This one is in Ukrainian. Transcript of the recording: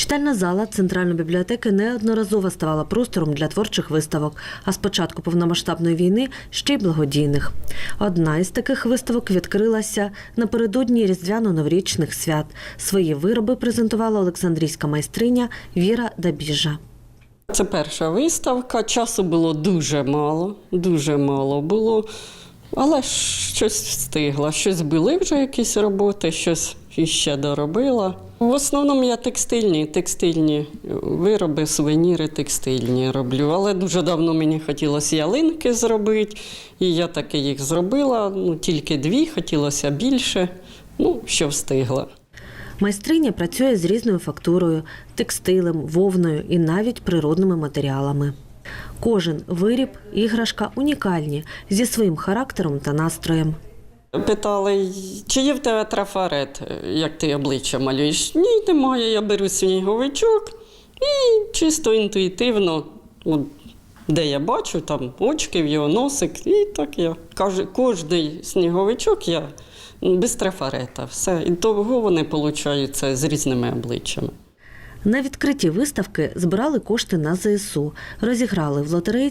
Читальна зала Центральної бібліотеки неодноразово ставала простором для творчих виставок, а з початку повномасштабної війни ще й благодійних. Одна із таких виставок відкрилася напередодні різдвяно-новорічних свят. Свої вироби презентувала Олександрійська майстриня Віра Дабіжа. Це перша виставка. Часу було дуже мало, дуже мало було. Але щось встигла. Щось були вже якісь роботи, щось іще доробила. В основному я текстильні, текстильні вироби, сувеніри текстильні роблю. Але дуже давно мені хотілося ялинки зробити, і я таки їх зробила. Ну, тільки дві, хотілося більше. Ну, що встигла. Майстриня працює з різною фактурою, текстилем, вовною і навіть природними матеріалами. Кожен виріб, іграшка унікальні зі своїм характером та настроєм. Питали, чи є в тебе трафарет, як ти обличчя малюєш? Ні, немає. Я беру сніговичок і чисто інтуїтивно, де я бачу, там очки в його носик, і так я. Каже, кожний сніговичок я без трафарета. Все. І того вони получаються з різними обличчями. На відкритті виставки збирали кошти на ЗСУ, розіграли в лотереї